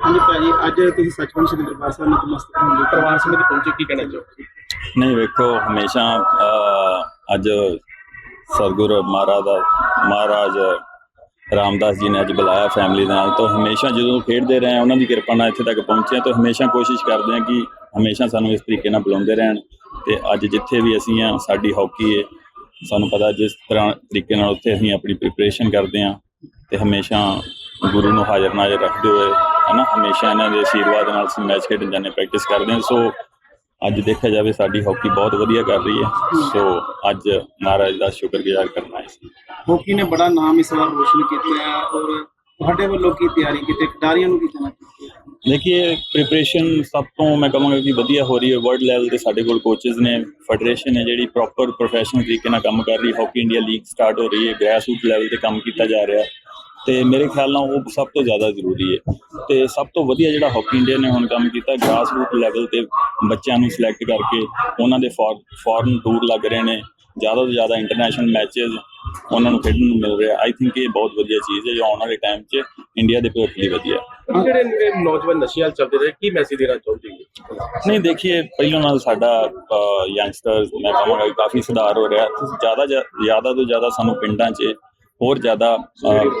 ਹਾਂਜੀ ਭਾਜੀ, ਅੱਜ ਤੁਸੀਂ ਸੱਚਮੁੱਚ ਸ੍ਰੀ ਦਰਬਾਰ ਸਾਹਿਬ ਨਤਮਸਤਕ ਹੋਣ ਲਈ ਪਰਿਵਾਰ ਸਮੇਤ ਪਹੁੰਚੇ, ਕੀ ਕਹਿਣਾ ਚਾਹੋ ਨਹੀਂ, ਵੇਖੋ, ਹਮੇਸ਼ਾ ਅੱਜ ਸਰਗੁਰ ਮਹਾਰਾਜ ਦਾ ਮਹਾਰਾਜ ਰਾਮਦਾਸ ਜੀ ਨੇ ਅੱਜ ਬੁਲਾਇਆ ਫੈਮਿਲੀ ਦੇ ਨਾਲ, ਤਾਂ ਹਮੇਸ਼ਾ ਜਦੋਂ ਖੇਡਦੇ ਰਹੇ ਉਹਨਾਂ ਦੀ ਕਿਰਪਾ ਨਾਲ ਇੱਥੇ ਤੱਕ ਪਹੁੰਚੇ ਹਾਂ, ਤਾਂ ਹਮੇਸ਼ਾ ਕੋਸ਼ਿਸ਼ ਕਰਦੇ ਹਾਂ ਕਿ ਹਮੇਸ਼ਾ ਸਾਨੂੰ ਇਸ ਤਰੀਕੇ ਨਾਲ ਬੁਲਾਉਂਦੇ ਰਹਿਣ ਤੇ ਅੱਜ ਜਿੱਥੇ ਵੀ ਅਸੀਂ ਆ ਸਾਡੀ ਹਾਕੀ ਹੈ, ਸਾਨੂੰ ਪਤਾ ਜਿਸ ਤਰ੍ਹਾਂ ਤਰੀਕੇ ਨਾਲ ਉੱਥੇ ਅਸੀਂ ਆਪਣੀ ਪ੍ਰੀਪਰੇਸ਼ਨ ਕਰਦੇ ਹਾਂ। ਤੇ ਹਮੇਸ਼ਾ ਗੁਰੂ ਨੂੰ ਹਾਜ਼ਰ ਨਾਜ਼ਰ ਰੱਖਦੇ ਹੋਏ ਹਨਾ ਹਮੇਸ਼ਾ ਇਹਨਾਂ ਦੇ ਆਸ਼ੀਰਵਾਦ ਨਾਲ ਅਸੀਂ ਮੈਚ ਖੇਡਣ ਜਾਂਦੇ ਪ੍ਰੈਕਟਿਸ ਕਰਦੇ ਹਾਂ। ਸੋ ਅੱਜ ਦੇਖਿਆ ਜਾਵੇ ਸਾਡੀ ਹਾਕੀ ਬਹੁਤ ਵਧੀਆ ਕਰ ਰਹੀ ਹੈ। ਸੋ ਅੱਜ ਮਹਾਰਾਜ ਦਾ ਸ਼ੁਕਰਗੁਜ਼ਾਰ ਕਰਨਾ ਹੈ। ਹਾਕੀ ਨੇ ਬੜਾ ਨਾਮ ਇਸ ਵਾਰ ਰੋਸ਼ਨ ਕੀਤਾ ਹੈ ਔਰ ਤੁਹਾਡੇ ਵੱਲੋਂ ਕੀ ਤਿਆਰੀ ਕੀਤੀ ਖਿਡਾਰੀਆਂ ਨੂੰ ਕੀ ਕਹਿਣਾ ਦੇਖिए ਪ੍ਰੀਪਰੇਸ਼ਨ ਸਭ ਤੋਂ ਮੈਂ ਕਹਾਂਗਾ ਕਿ ਵਧੀਆ ਹੋ ਰਹੀ ਹੈ। ਵਰਲਡ ਲੈਵਲ ਤੇ ਸਾਡੇ ਕੋਲ ਕੋਚਸ ਨੇ ਫੈਡਰੇਸ਼ਨ ਹੈ ਜਿਹੜੀ ਪ੍ਰੋਪਰ ਪ੍ਰੋਫੈਸ਼ਨਲ ਤਰੀਕੇ ਨਾਲ ਕੰਮ ਕਰ ਰਹੀ ਹੈ। ਹਾਕੀ ਇੰਡੀਆ ਲੀਗ ਸਟਾਰਟ ਹੋ ਰਹੀ ਹੈ। ਗ੍ਰੈਸ ਰੂਟ ਲੈਵਲ ਤੇ ਕੰਮ ਕੀਤਾ ਜਾ ਰਿਹਾ। ਤੇ ਮੇਰੇ ਖਿਆਲ ਨਾਲ ਉਹ ਸਭ ਤੋਂ ਜ਼ਿਆਦਾ ਜ਼ਰੂਰੀ ਹੈ। ਤੇ ਸਭ ਤੋਂ ਵਧੀਆ ਜਿਹੜਾ ਹਾਕੀ ਇੰਡੀਆ ਨੇ ਹੁਣ ਕੰਮ ਕੀਤਾ ਗ੍ਰਾਸ ਰੂਟ ਲੈਵਲ ਤੇ ਬੱਚਿਆਂ ਨੂੰ ਸਿਲੈਕਟ ਕਰਕੇ ਉਹਨਾਂ ਦੇ ਫੋਰਨ ਟੂਰ ਲੱਗ ਰਹੇ ਨੇ। ਜ਼ਿਆਦਾ ਤੋਂ ਜ਼ਿਆਦਾ ਇੰਟਰਨੈਸ਼ਨਲ ਮੈਚਸ ਉਹਨਾਂ ਨੂੰ ਖੇਡਣ ਨੂੰ ਮਿਲ ਰਿਹਾ। ਆਈ ਥਿੰਕ ਇਹ ਬਹੁਤ ਵਧੀਆ ਚੀਜ਼ ਹੈ ਜੋ ਆਉਣ ਵਾਲੇ ਟਾਈਮ 'ਚ ਇੰਡੀਆ ਦੇ ਭਵਿੱਖ ਲਈ ਵਧੀਆ। ਜਿਹੜੇ ਨੌਜਵਾਨ ਨਸ਼ੇ ਵੱਲ ਚੱਲਦੇ ਰਹੇ ਕੀ ਮੈਸੇਜ ਦੇਣਾ ਚਾਹੁੰਦੇ ਨਹੀਂ ਦੇਖिए ਪਹਿਲਾਂ ਨਾਲ ਸਾਡਾ ਯੰਗਸਟਰਸ ਮੈਂ ਕਹਾਂਗਾ ਕਾਫੀ ਸੁਧਾਰ ਹੋ ਰਿਹਾ। ਜ਼ਿਆਦਾ ਜ਼ਿਆਦਾ ਤੋਂ ਜ਼ਿਆਦਾ ਸਾਨੂੰ ਪਿੰਡਾਂ 'ਚ ਹੋਰ ਜ਼ਿਆਦਾ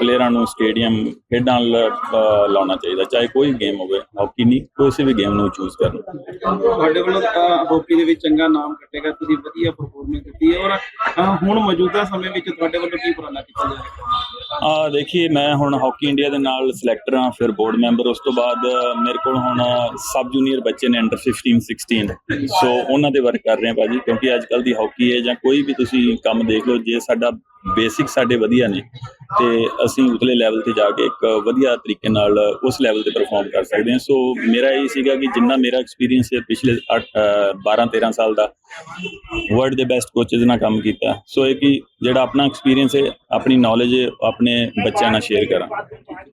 ਪਲੇਅਰਾਂ ਨੂੰ ਸਟੇਡੀਅਮ ਖੇਡਾਂ ਲਾਉਣਾ ਚਾਹੀਦਾ ਚਾਹੇ ਕੋਈ ਗੇਮ ਹੋਵੇ ਹਾਕੀ ਨਹੀਂ ਕਿਸੇ ਵੀ ਗੇਮ ਨੂੰ ਚੂਜ਼ ਕਰਨ। ਤੁਹਾਡੇ ਵੱਲੋਂ ਹਾਕੀ ਦੇ ਵਿੱਚ ਚੰਗਾ ਨਾਮ ਕੱਟੇਗਾ ਤੁਸੀਂ ਵਧੀਆ ਪਰਫਾਰਮੈਂਸ ਦਿੱਤੀ ਹੈ ਔਰ ਹੁਣ ਮੌਜੂਦਾ ਸਮੇਂ ਵਿੱਚ ਤੁਹਾਡੇ ਵੱਲੋਂ ਕੀ ਉਪਰਾਲਾ ਕੀਤਾ ਜਾਏਗਾ ਆ ਦੇਖिए ਮੈਂ ਹੁਣ ਹਾਕੀ ਇੰਡੀਆ ਦੇ ਨਾਲ ਸਿਲੈਕਟਰ ਹਾਂ ਫਿਰ ਬੋਰਡ ਮੈਂਬਰ ਉਸ ਤੋਂ ਬਾਅਦ ਮੇਰੇ ਕੋਲ ਹੁਣ ਸਬ ਜੂਨੀਅਰ ਬੱਚੇ ਨੇ ਅੰਡਰ 15 16 ਸੋ ਉਹਨਾਂ ਦੇ ਵਰਕ ਕਰ ਰਹੇ ਹਾਂ ਭਾਜੀ ਕਿਉਂਕਿ ਅੱਜ ਕੱਲ ਦੀ ਹਾਕੀ ਹੈ ਜਾਂ ਕੋਈ ਵੀ ਤੁਸੀਂ ਕੰਮ ਦੇਖ ਲਓ ਜੇ ਸਾਡਾ ਬੇਸਿਕ ਸਾਡੇ ਵਧੀਆ ਨੇ ਤੇ ਅਸੀਂ ਉਤਲੇ ਲੈਵਲ ਤੇ ਜਾ ਕੇ ਇੱਕ ਵਧੀਆ ਤਰੀਕੇ ਨਾਲ ਉਸ ਲੈਵਲ ਤੇ ਪਰਫਾਰਮ ਕਰ ਸਕਦੇ ਹਾਂ। ਸੋ ਮੇਰਾ ਇਹ ਸੀਗਾ ਕਿ ਜਿੰਨਾ ਮੇਰਾ ਐਕਸਪੀਰੀਅੰਸ ਹੈ ਪਿਛਲੇ 12 13 ਸਾਲ ਦਾ ਵਰਲਡ ਦੇ ਬੈਸਟ ਕੋਚਸ ਨਾਲ ਕੰਮ ਕੀਤਾ। ਸੋ ਇਹ ਕਿ ਜਿਹੜਾ ਆਪਣਾ ਐਕਸਪੀਰੀਅੰਸ ਹੈ, ਆਪਣੀ ਨੌਲੇਜ ਆਪਣੇ ਬੱਚਿਆਂ ਨਾਲ ਸ਼ੇਅਰ ਕਰਾਂ।